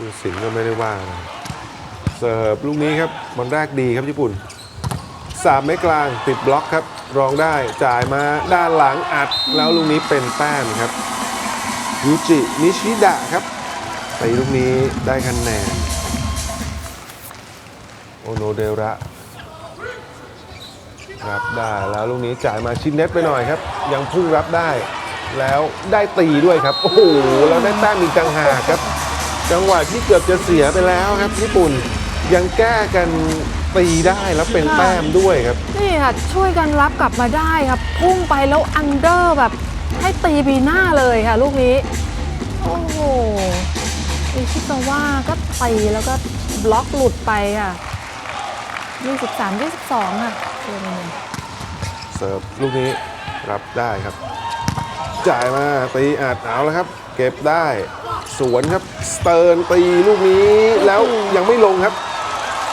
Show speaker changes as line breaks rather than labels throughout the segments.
ผู้สินก็ไม่ได้ว่าอะเสิร์ฟลูกนี้ครับบอลแรกดีครับญี่ปุ่นสามไม้กลางติดบล็อกครับ รองได้จ่ายมาด้านหลังอัดแล้วลูกนี้เป็นแต้มครับยูจินิชิดะครับไปลูกนี้ได้คะแนนโอโนเดระรับได้แล้วลูกนี้จ่ายมาชินเน็ตไปหน่อยครับ ยังพุ่งรับได้ แล้วได้ตีด้วยครับ โอ้โหแล้วได้แต้มอีกต่างหากครับ จังหวะที่เกือบจะเสียไปแล้วครับญี่ปุ่นยังแก้กันตีได้แล้วเป็นแต้มด้วยครับ
นี่ค่ะ ช่วยกันรับกลับมาได้ครับ พุ่งไปแล้วอันเดอร์แบบให้ตีบีหน้าเลยค่ะ ลูกนี้ โอ้โหอิชิกาว่าก็ตีแล้วก็บล็อกหลุดไปค่ะ 23 22 ค่ะเจอมัน
เสิร์ฟลูกนี้รับได้ครับ จ่ายมาตีอัดเอาแล้วครับ เก็บได้ สวนครับสเติร์นตีลูกนี้แล้วยังไม่ลงครับ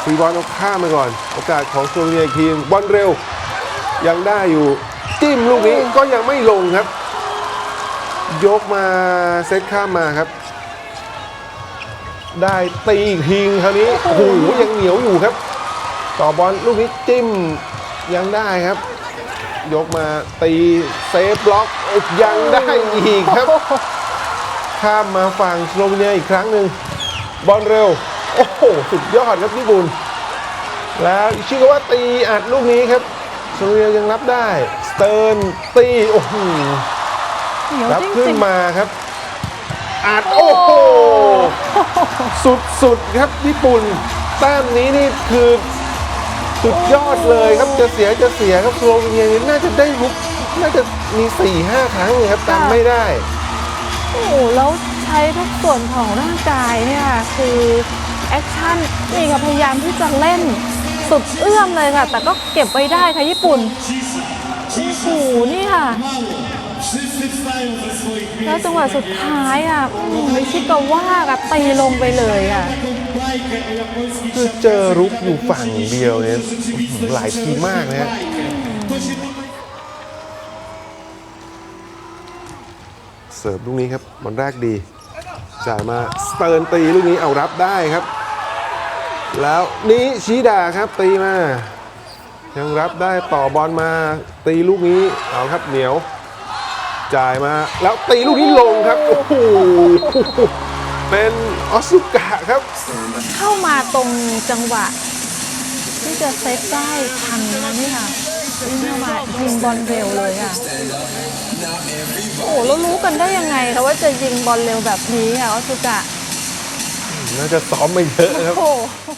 ฟรีบอลเอาข้ามไปก่อน โอกาสของโซเนียอีกทีมบอลเร็ว ยังได้อยู่จิ้มลูกนี้ก็ยังไม่ลงครับ ยกมาเซตข้ามมาครับ ได้ตีอีกทีคราวนี้โอ้โหยังเหนียวอยู่ครับ ต่อบอลลูกนี้จิ้มยังได้ครับ ยกมาตีเซฟบล็อกยังได้อีกครับ ข้ามมาฝั่งสโลวีเนียอีกครั้งหนึ่งบอลเร็ว โอ้โห สุดยอดครับญี่ปุ่นแล้วอิชิกาวะตีอัดลูกนี้ครับสโลวีเนียยังรับได้ สเติร์นตี โอ้โห
เหนียว
รับ
จ
ขึ้
ริ
น
ง
มาครับอัด
ๆ
โอ้โห สุดๆครับญี่ปุ่นแต้มนี้นี่คือสุดยอดเลยครับจะเสียจะเสียครับสโลวีเนียนี่น่าจะได้ลุกน่าจะมี4-5ครั้งเลยครับจำไม่ได้
โอ้โหแล้วใช้ทุกส่วนของร่างกายเนี่ยค่ะคือแอคชั่นนี่ค่ะพยายามที่จะเล่นสุดเอื้อมเลยค่ะ แต่ก็เก็บไว้ได้ค่ะญี่ปุ่นโอ้โหนี่ค่ะแล้วจังหวะสุดท้ายอะอืมมิชิกาว่ากับตีลงไปเลยอะ
คือเจอรุกอยู่ฝั่งเดียวเนี่ยหลายทีมากนะฮะ เสิร์ฟลูกนี้ครับบอลแรกดี จ่ายมาสเติร์นตีลูกนี้เอารับได้ครับ แล้วนี้ชีดาครับตีมา ยังรับได้ต่อบอลมาตีลูกนี้เอาครับเหนียว จ่ายมาแล้วตีลูกนี้ลงครับโอ้โหเป็นออสุกะครับ
เข้ามาตรงจังหวะ ที่จะเซฟได้ทันนะนี่ค่ะวิ่งเข้ามายิงบอลเร็วเลยค่ะ โอ้โหแล้วรู้กันได้ยังไงคะว่าจะยิงบอลเร็วแบบนี้ค่ะออสซุกะ
น่าจะซ้อมมาเยอะครับ
โอ้โห